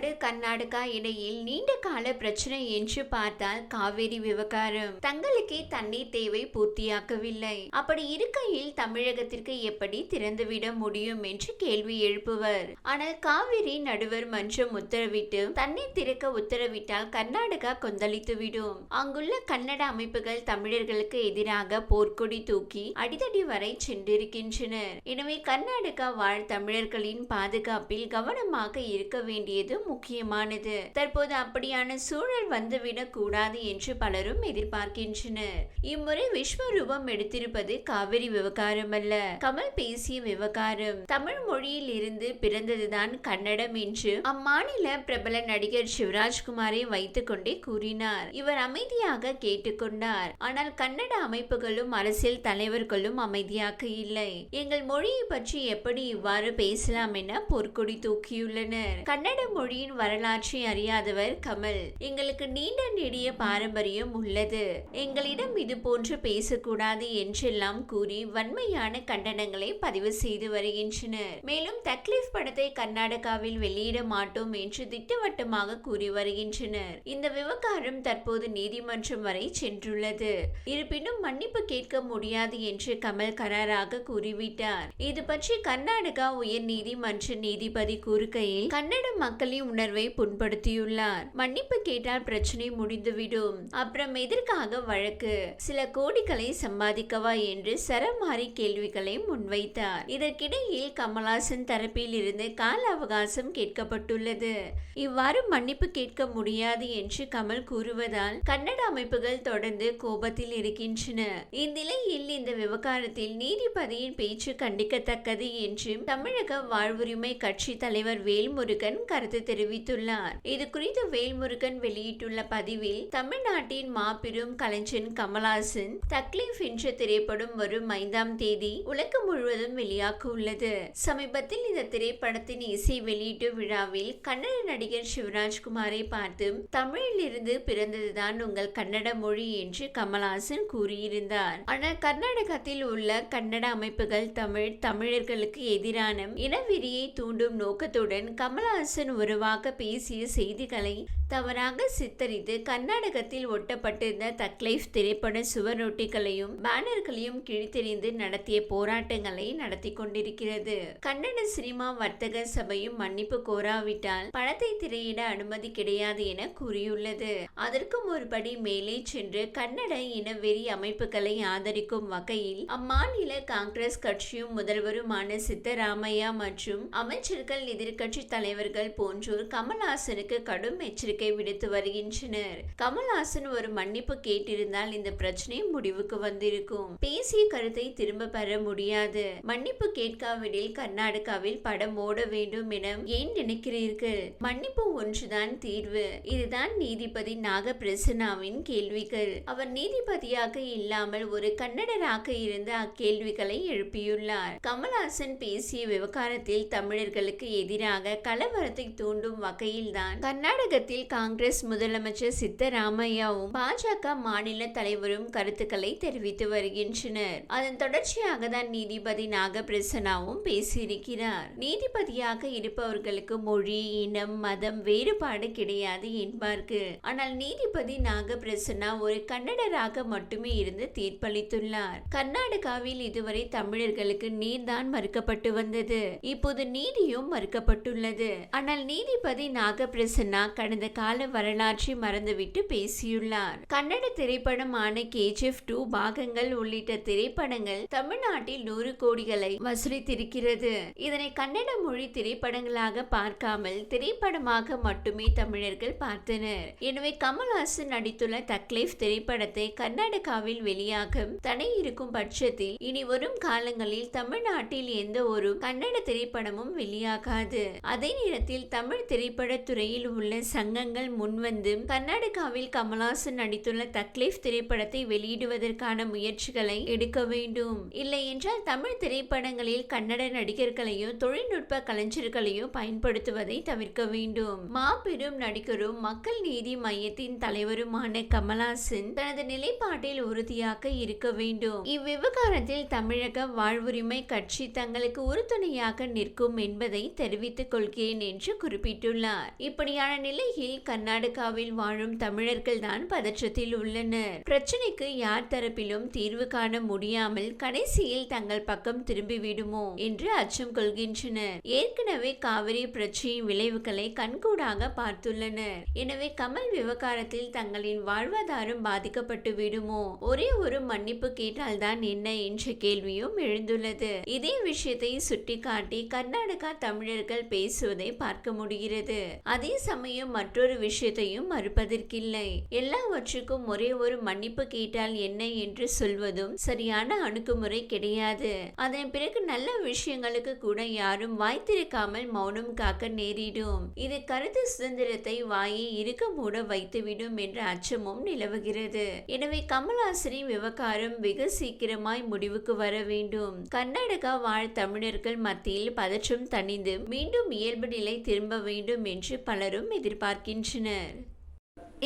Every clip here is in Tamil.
தமிழ்நாடு கர்நாடகா இடையில் நீண்ட கால பிரச்சனை என்று பார்த்தால் காவேரி விவகாரம். தங்களுக்கே தண்ணீர் தேவை பூர்த்தியாக்கவில்லை அப்படி இருக்கையில் தமிழகத்திற்கு எப்படி திறந்துவிட முடியும் என்று கேள்வி எழுப்புவர். ஆனால் காவிரி நடுவர் மன்றம் உத்தரவிட்டு தண்ணீர் திறக்க உத்தரவிட்டால் கர்நாடகா கொந்தளித்துவிடும். அங்குள்ள கன்னட அமைப்புகள் தமிழர்களுக்கு எதிராக போர்க்கொடி தூக்கி அடிதடி வரை சென்றிருக்கின்றனர். எனவே கர்நாடகா வாழ் தமிழர்களின் பாதுகாப்பில் கவனமாக இருக்க வேண்டியது முக்கியமானது. தற்போது அப்படியான சூழல் வந்துவிடக் கூடாது என்று பலரும் எதிர்பார்க்கின்றனர். இம்முறை விஸ்வரூபம் எடுத்திருப்பது காவிரி விவகாரம் அல்ல கமல் பேசிய விவகாரம் தமிழ் மொழியில் இருந்து பிறந்ததுதான் கன்னடம் என்று அம்மாநில பிரபல நடிகர் சிவராஜ்குமாரை வைத்துக் கொண்டே கூறினார். இவர் அமைதியாக கேட்டுக்கொண்டார். ஆனால் கன்னட அமைப்புகளும் அரசியல் தலைவர்களும் அமைதியாக இல்லை. எங்கள் மொழியை பற்றி எப்படி இவ்வாறு பேசலாம் என பொற்கொடி தூக்கியுள்ளனர். கன்னட மொழி மொழியின் வரலாற்றை அறியாதவர் கமல். எங்களுக்கு நீண்ட நெடிய பாரம்பரியம் உள்ளது. எங்களிடம் இது போன்று பேசக்கூடாது என்றெல்லாம் கூறி வன்மையான கண்டனங்களை பதிவு செய்து வருகின்றனர். மேலும் தக்லீஃப் படத்தை கர்நாடகாவில் வெளியிட மாட்டோம் என்று திட்டவட்டமாக கூறி வருகின்றனர். இந்த விவகாரம் தற்போது நீதிமன்றம் வரை சென்றுள்ளது. இருப்பினும் மன்னிப்பு கேட்க முடியாது என்று கமல் கராராக கூறிவிட்டார். இது பற்றி கர்நாடகா உயர் நீதிமன்ற நீதிபதி கூறுகையில் கன்னட மக்களின் உணர்வை புண்படுத்தியுள்ளார். மன்னிப்பு கேட்டால் பிரச்சனை முடிந்துவிடும். அப்புறம் எதற்காக வழக்கு? சில கோடிகளை சம்பாதிக்கவா என்று சரமாரி கேள்விகளை முன்வைத்தார். இதற்கிடையில் கமலாசன் தரப்பில் இருந்து கால அவகாசம் கேட்கப்பட்டுள்ளது. இவ்வாறு மன்னிப்பு கேட்க முடியாது என்று கமல் கூறுவதால் கன்னட அமைப்புகள் தொடர்ந்து கோபத்தில் இருக்கின்றன. இந்நிலையில் இந்த விவகாரத்தில் நீதிபதியின் பேச்சு கண்டிக்கத்தக்கது என்றும் தமிழக வாழ்வுரிமை கட்சி தலைவர் வேல்முருகன் கருத்து தெரிவித்துள்ளார். இது குறித்து வேல்முருகன் வெளியிட்டுள்ள பதிவில் தமிழ்நாட்டின் மாபெரும் கலைஞன் கமல்ஹாசன் தக்லீஃப் என்ற திரைப்படம் வரும் ஐந்தாம் தேதி உலகம் முழுவதும் வெளியாக உள்ளது சமீபத்தில் இந்த திரைப்படத்தின் இசை வெளியீட்டு விழாவில் கன்னட நடிகர் சிவராஜ்குமாரை பார்த்து தமிழில் இருந்து பிறந்ததுதான் உங்கள் கன்னட மொழி என்று கமல்ஹாசன் கூறியிருந்தார். ஆனால் கர்நாடகத்தில் உள்ள கன்னட அமைப்புகள் தமிழ் தமிழர்களுக்கு எதிரான இனவெறியை தூண்டும் நோக்கத்துடன் கமல்ஹாசன் உருவாக்க பேசிய செய்திகளை தவறாக சித்தரித்து கர்நாடகத்தில் ஒட்டப்பட்டிருந்த தக்லைஃப் திரைப்பட சுவரொட்டிகளையும் பேனர்களையும் கிழித்தெறிந்து நடத்திய போராட்டங்களை நடத்தி கொண்டிருக்கிறது. கன்னட சினிமா வர்த்தக சபையும் மன்னிப்பு கோராவிட்டால் படத்தை திரையிட அனுமதி கிடையாது என கூறியுள்ளது. அதற்கும் ஒருபடி மேலே சென்று கன்னட இனவெறி அமைப்புகளை ஆதரிக்கும் வகையில் அம்மாநில காங்கிரஸ் கட்சியும் முதல்வருமான சித்தராமையா மற்றும் அமைச்சர்கள் எதிர்கட்சி தலைவர்கள் போன்ற பெற்றோர் கமல்ஹாசனுக்கு கடும் எச்சரிக்கை விடுத்து வருகின்றனர். கமல்ஹாசன் ஒரு மன்னிப்பு கேட்டிருந்தால் இந்த பிரச்சனை முடிவுக்கு வந்திருக்கும். பேசிய கருத்தை திரும்ப பெற முடியாது. மன்னிப்பு கேட்காவிடில் கர்நாடகாவில் படம் ஓட வேண்டும் என ஏன் நினைக்கிறீர்கள்? மன்னிப்பு ஒன்றுதான் தீர்வு. இதுதான் நீதிபதி நாகபிரசனாவின் கேள்விகள். அவர் நீதிபதியாக இல்லாமல் ஒரு கன்னடராக இருந்து அக்கேள்விகளை எழுப்பியுள்ளார். கமல்ஹாசன் பேசிய விவகாரத்தில் தமிழர்களுக்கு எதிராக கலவரத்தை தூண்டும் தூண்டும் வகையில்தான். கர்நாடகத்தில் காங்கிரஸ் முதலமைச்சர் சித்தராமையாவும் பாஜக மாநில தலைவரும் கருத்துக்களை தெரிவித்து வருகின்றனர். அதன் தொடர்ச்சியாக தான் நீதிபதி நாகபிரசனாவும் பேசியிருக்கிறார். நீதிபதியாக இருப்பவர்களுக்கு மொழி இனம் மதம் வேறுபாடு கிடையாது என்பார்கள் ஆனால் நீதிபதி நாகபிரசன்னா ஒரு கன்னடராக மட்டுமே இருந்து தீர்ப்பளித்துள்ளார். கர்நாடகாவில் இதுவரை தமிழர்களுக்கு நீர்தான் மறுக்கப்பட்டு வந்தது. இப்போது நீதியும் மறுக்கப்பட்டுள்ளது. ஆனால் நீதி நீதிபதி நாகபிரசன்னா கடந்த கால வரலாற்றை மறந்துவிட்டு பேசியுள்ளார். கன்னட திரைப்படமான கேஜிஎஃப் டூ பாகங்கள் உள்ளிட்ட திரைப்படங்கள் தமிழ்நாட்டில் நூறு கோடிகளை வசூலித்திருக்கிறது. இதனை கன்னட மொழி திரைப்படங்களாக பார்க்காமல் திரைப்படமாக மட்டுமே தமிழர்கள் பார்த்தனர். எனவே கமல்ஹாசன் நடித்துள்ள தக்லைஃப் திரைப்படத்தை கர்நாடகாவில் வெளியாகும் தடை இருக்கும் பட்சத்தில் இனி வரும் காலங்களில் தமிழ்நாட்டில் எந்த ஒரு கன்னட திரைப்படமும் வெளியாகாது. அதே நேரத்தில் தமிழ் திரைப்பட துறையில் உள்ள சங்கங்கள் முன்வந்து கர்நாடகாவில் கமல்ஹாசன் நடித்துள்ள தக்லீஃப் திரைப்படத்தை வெளியிடுவதற்கான முயற்சிகளை எடுக்க வேண்டும். இல்லை என்றால் தமிழ் திரைப்படங்களில் கன்னட நடிகர்களையும் தொழில்நுட்ப கலைஞர்களையும் பயன்படுத்துவதை தவிர்க்க வேண்டும். மாபெரும் நடிகரும் மக்கள் நீதி மையத்தின் தலைவருமான கமல்ஹாசன் தனது நிலைப்பாட்டில் உறுதியாக இருக்க வேண்டும். இவ்விவகாரத்தில் தமிழக வாழ்வுரிமை கட்சி தங்களுக்கு உறுதுணையாக நிற்கும் என்பதை தெரிவித்துக் கொள்கிறேன் என்று குறிப்பிட்டார். குறிப்பிட்டுள்ளார். இப்படியான நிலையில் கர்நாடகாவில் வாழும் தமிழர்கள் தான் பதற்றத்தில் உள்ளனர். பிரச்சனைக்கு யார் தரப்பிலும் தீர்வு காண முடியாமல் கடைசியில் தங்கள் பக்கம் திரும்பிவிடுமோ என்று அச்சம் கொள்கின்றனர். ஏற்கனவே காவிரி பிரச்சனையின் விளைவுகளை கண்கூடாக பார்த்துள்ளனர். எனவே கமல் விவகாரத்தில் தங்களின் வாழ்வாதாரம் பாதிக்கப்பட்டு விடுமோ? ஒரே ஒரு மன்னிப்பு கேட்டால்தான் என்ன என்ற கேள்வியும் எழுந்துள்ளது. இதே விஷயத்தை சுட்டிக்காட்டி கர்நாடகா தமிழர்கள் பேசுவதை பார்க்க முடியும். முடிகிறது. அதே சமயம் மற்றொரு விஷயத்தையும் மறுப்பதற்கில்லை. எல்லாவற்றுக்கும் ஒரே ஒரு மன்னிப்பு கேட்டால் என்ன என்று சொல்வதும் சரியான அணுகுமுறை கிடையாது. அதன் பிறகு நல்ல விஷயங்களுக்கு கூட யாரும் வாய் திறக்காமல் மௌனம் காக்க நேரிடும். இது கருத்து சுதந்திரத்தை வாயை இருக்க மூட வைத்துவிடும் என்ற அச்சமும் நிலவுகிறது. எனவே கமல்ஹாசனின் விவகாரம் வெகு சீக்கிரமாய் முடிவுக்கு வர வேண்டும். கர்நாடகா வாழ் தமிழர்கள் மத்தியில் பதற்றம் தணிந்து மீண்டும் இயல்பு நிலை திரும்ப வேண்டும் என்று பலரும் எதிர்பார்க்கின்றனர்.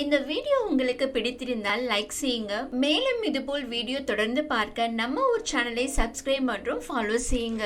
இந்த வீடியோ உங்களுக்கு பிடித்திருந்தால் லைக் செய்யுங்க. மேலும் இதுபோல் வீடியோ தொடர்ந்து பார்க்க நம்ம ஒரு சேனலை சப்ஸ்கிரைப் மற்றும் ஃபாலோ செய்யுங்க.